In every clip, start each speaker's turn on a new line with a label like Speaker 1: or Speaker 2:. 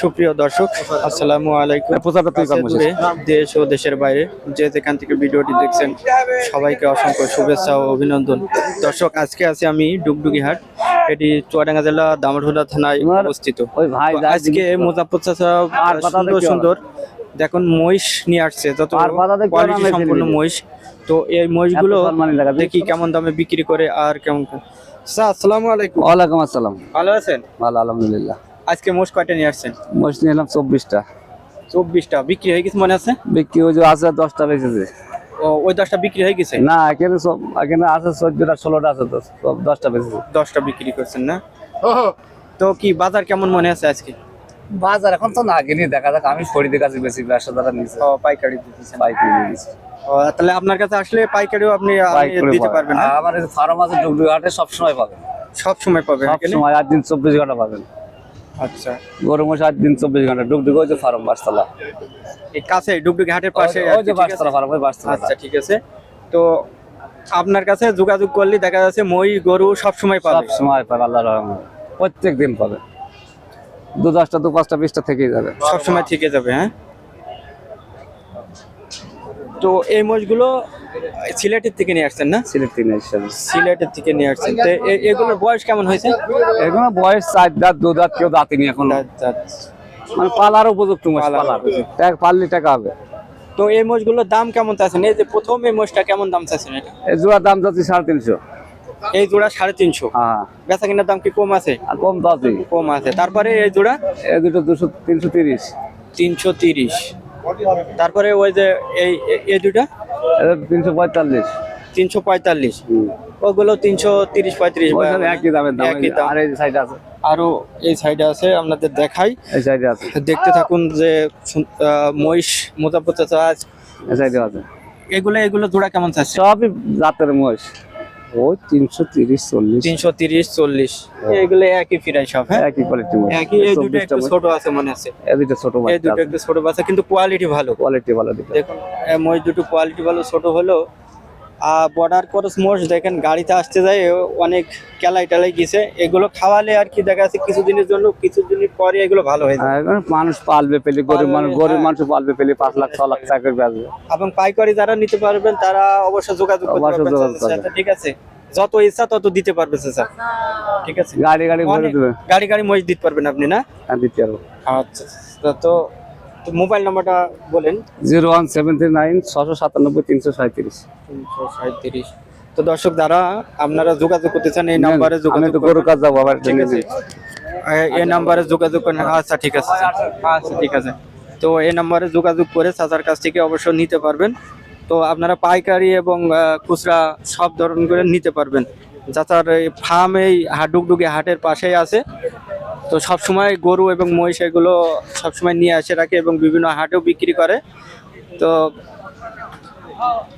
Speaker 1: সুপ্রিয় দর্শক আসসালামু আলাইকুম। দেশ ও দেশের বাইরে যে যেখান থেকে ভিডিওটি দেখছেন সবাইকে অসংখ্য শুভেচ্ছা ও অভিনন্দন। দর্শক আজকে আছি আমি ডুগডুগি হাট। এটি চুয়াডাঙ্গা জেলা দামরহুদা থানায় অবস্থিত।
Speaker 2: ভাই
Speaker 1: আজকে মুজাফর সুন্দর সুন্দর দেখুন মহিষ নিয়ে আসছে। যত কোয়ালিটি সম্পূর্ণ মহিষ। তো এই মহিষগুলো দেখি কেমন দামে বিক্রি করে আর কেমন। আসসালামু আলাইকুম।
Speaker 2: ওয়ালাইকুম আসসালাম।
Speaker 1: ভালো আছেন?
Speaker 2: ভালো আলহামদুলিল্লাহ।
Speaker 1: আজকে মোষ কয়টা নিয়ে আসছেন?
Speaker 2: মোষ নিয়ে এলাম চব্বিশটা।
Speaker 1: চব্বিশটা। বিক্রি হয়ে গেছে মনে আছে?
Speaker 2: বিক্রি ওই যে আছে দশটা বেঁচেছে।
Speaker 1: ও ওই দশটা বিক্রি হয়ে গেছে?
Speaker 2: না এখানে সব এখানে আছে চোদ্দটা ষোলোটা আছে তো সব দশটা বেঁচেছে।
Speaker 1: দশটা বিক্রি করছেন না? তো কি বাজার কেমন মনে আছে আজকে?
Speaker 2: বাজার এখন তো না কিনি দেখা যাক। আমি শরীরের কাছে বেশি ব্যবসা দ্বারা নিয়েছে।
Speaker 1: ও পাইকারি দিতেছেন
Speaker 2: পাইকারি নিয়ে
Speaker 1: ও, তাহলে আপনার কাছে আসলে পাইকারিও আপনি দিতে পারবেন
Speaker 2: আমার ফার্ম আছে ডুগডুগ হাটে সব সময় পাবেন।
Speaker 1: সব সময় পাবেন
Speaker 2: সব সময় আট দিন চব্বিশ ঘণ্টা পাবেন।
Speaker 1: আচ্ছা।
Speaker 2: গরু মোষ আট দিন চব্বিশ ঘণ্টা ডুগডুগ ওই যে ফার্ম বাসতলা।
Speaker 1: এই কাছে ডুগডুগি হাটের পাশে
Speaker 2: ওই যে বাসতলা ফার্ম ওই বাসতলা।
Speaker 1: আচ্ছা ঠিক আছে। তো আপনার কাছে যোগাযোগ করলে দেখা যাচ্ছে মই গরু সব সময়
Speaker 2: সব
Speaker 1: পাবে
Speaker 2: সময় পাবে আল্লাহ রহমান প্রত্যেক দিন পাবে। দু দশটা দু পাঁচটা বিশটা থেকেই যাবে।
Speaker 1: সব সময় থেকে যাবে হ্যাঁ? তো এই মোষগুলো সিলেটের থেকে নিয়ে আসছেন না?
Speaker 2: সিলেট থেকে নিয়ে আসছেন।
Speaker 1: সিলেটের থেকে নিয়ে আসছেন। তো এগুলোর বয়স কেমন হয়েছে?
Speaker 2: এগুলো বয়স চার দাঁত দু দাঁত কেউ দাঁতিনি এখন। মানে পালার উপযুক্ত মাছ
Speaker 1: পালার
Speaker 2: পাললি টাকা হবে।
Speaker 1: তো এই মোষগুলোর দাম কেমন চাচ্ছেন এই যে প্রথম এই মোষটা কেমন দাম চাচ্ছেন এটা?
Speaker 2: এই জোড়ার দাম যাচ্ছে সাড়ে তিনশো।
Speaker 1: এই জোড়া সাড়ে তিনশো।
Speaker 2: হ্যাঁ
Speaker 1: বেচা কিনার দাম কি কম আছে?
Speaker 2: আর কম তো আছে
Speaker 1: কম আছে। তারপরে এই জোড়া?
Speaker 2: এই দুটো দুশো তিনশো তিরিশ।
Speaker 1: তিনশো তিরিশ। তারপরে ওই যে এই এই দুটা?
Speaker 2: তিনশো পঁয়তাল্লিশ।
Speaker 1: তিনশো পঁয়তাল্লিশ। ওগুলো তিনশো তিরিশ পঁয়ত্রিশ
Speaker 2: একই দামের দাম
Speaker 1: একই দাম।
Speaker 2: আর এই সাইডে আছে।
Speaker 1: আরও এই সাইডে আছে আপনাদের দেখাই।
Speaker 2: এই সাইডে আছে।
Speaker 1: দেখতে থাকুন যে মহিষ মোজাফর চাচা
Speaker 2: এই সাইডে আছে।
Speaker 1: এগুলো এগুলো জোড়া কেমন চাচ্ছে?
Speaker 2: সবই জাতের মোষ ওই তিনশো তিরিশ চল্লিশ।
Speaker 1: তিনশো তিরিশ চল্লিশ। এগুলো একই ফিরাই সব হ্যাঁ?
Speaker 2: একই কোয়ালিটি
Speaker 1: একই এই দুটো একটু ছোট আছে মনে আছে।
Speaker 2: এই দুটো ছোট
Speaker 1: এই দুটো একটু ছোট আছে কিন্তু কোয়ালিটি ভালো।
Speaker 2: কোয়ালিটি ভালো
Speaker 1: দেখুন এই দুটো কোয়ালিটি ভালো ছোট হলো বর্ডার ক্রস মোষ দেখেন গাড়িতে আসতে যায় অনেক কেলাই টেলাই গেছে। এগুলো খাওয়ালে আর কি দেখা যাচ্ছে কিছুদিনের জন্য কিছুদিন পরে এগুলো ভালো হয়ে যায়।
Speaker 2: মানুষ পালবে পেলে গরিব মানুষ গরিব
Speaker 1: হ্যাঁ।
Speaker 2: মানুষ পালবে পেলে পাঁচ লাখ ছ লাখ চাকরি করে আসবে
Speaker 1: এবং পাইকারি যারা নিতে পারবেন তারা অবশ্যই যোগাযোগ করতে ঠিক আছে? যত ইচ্ছা তত দিতে পারবে স্যার। ঠিক আছে?
Speaker 2: গাড়ি গাড়ি
Speaker 1: গাড়ি গাড়ি মহিষ দিতে পারবেন আপনি না?
Speaker 2: হ্যাঁ দিতে পারব।
Speaker 1: আচ্ছা। তো- তো মোবাইল নাম্বারটা বলেন।
Speaker 2: Zero one seven three nine ছশো সাতানব্বই তিনশো সাঁত্রিশ
Speaker 1: তিনশো সাঁত্রিশ তো দর্শক দ্বারা আপনারা যোগাযোগ করতে চান এই নাম্বারে যোগাযোগ
Speaker 2: গরু কাজ যাব আবার
Speaker 1: ঠিক আছে। এই নাম্বারে যোগাযোগ করেন। আচ্ছা ঠিক আছে। আচ্ছা ঠিক আছে। তো এই নাম্বারে যোগাযোগ করে চাচার কাছ থেকে অবশ্য নিতে পারবেন। তো আপনারা পাইকারি এবং খুচরা সব ধরন করে নিতে পারবেন। চাচার এই ফার্ম এই হাডুকডুকি হাটের পাশেই আছে। তো সব সময় গরু এবং মহিষ এগুলো সবসময় নিয়ে আসে রাখে এবং বিভিন্ন হাটেও বিক্রি করে। তো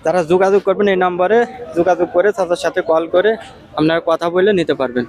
Speaker 1: তারা যোগাযোগ করবেন এই নম্বরে, যোগাযোগ করে তাদের সাথে কল করে আপনারা কথা বলে নিতে পারবেন।